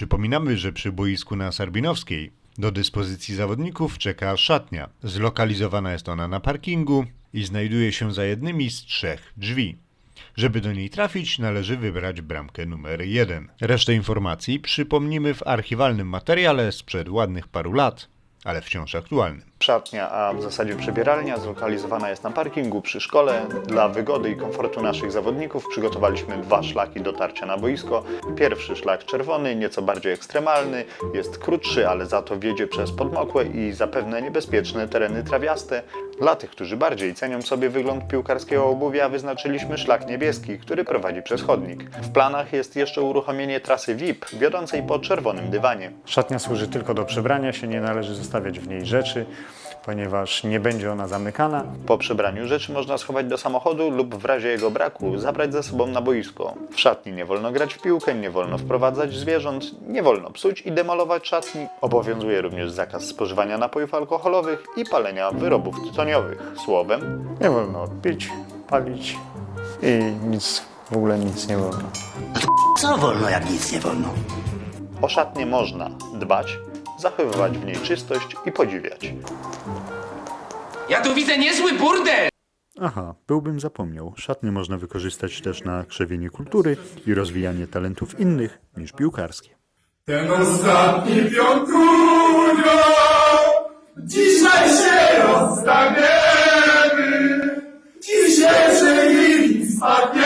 Przypominamy, że przy boisku na Sarbinowskiej do dyspozycji zawodników czeka szatnia. Zlokalizowana jest ona na parkingu i znajduje się za jednymi z trzech drzwi. Żeby do niej trafić, należy wybrać bramkę numer 1. Resztę informacji przypomnimy w archiwalnym materiale sprzed ładnych paru lat, ale wciąż aktualnym. Szatnia, a w zasadzie przebieralnia zlokalizowana jest na parkingu przy szkole. Dla wygody i komfortu naszych zawodników przygotowaliśmy dwa szlaki dotarcia na boisko. Pierwszy szlak czerwony, nieco bardziej ekstremalny, jest krótszy, ale za to wiedzie przez podmokłe i zapewne niebezpieczne tereny trawiaste. Dla tych, którzy bardziej cenią sobie wygląd piłkarskiego obuwia, wyznaczyliśmy szlak niebieski, który prowadzi przez chodnik. W planach jest jeszcze uruchomienie trasy VIP, wiodącej po czerwonym dywanie. Szatnia służy tylko do przebrania się, nie należy zostawiać w niej rzeczy, ponieważ nie będzie ona zamykana. Po przebraniu rzeczy można schować do samochodu lub w razie jego braku zabrać ze sobą na boisko. W szatni nie wolno grać w piłkę, nie wolno wprowadzać zwierząt, nie wolno psuć i demolować szatni. Obowiązuje również zakaz spożywania napojów alkoholowych i palenia wyrobów tytoniowych. Słowem, nie wolno pić, palić i nic, w ogóle nic nie wolno. Co wolno, jak nic nie wolno? O szatnię można dbać, zachowywać w niej czystość i podziwiać. Ja tu widzę niezły burdel! Aha, byłbym zapomniał. Szatnie można wykorzystać też na krzewienie kultury i rozwijanie talentów innych niż piłkarskie. Ten ostatni dzisiaj się dzisiaj spadnie.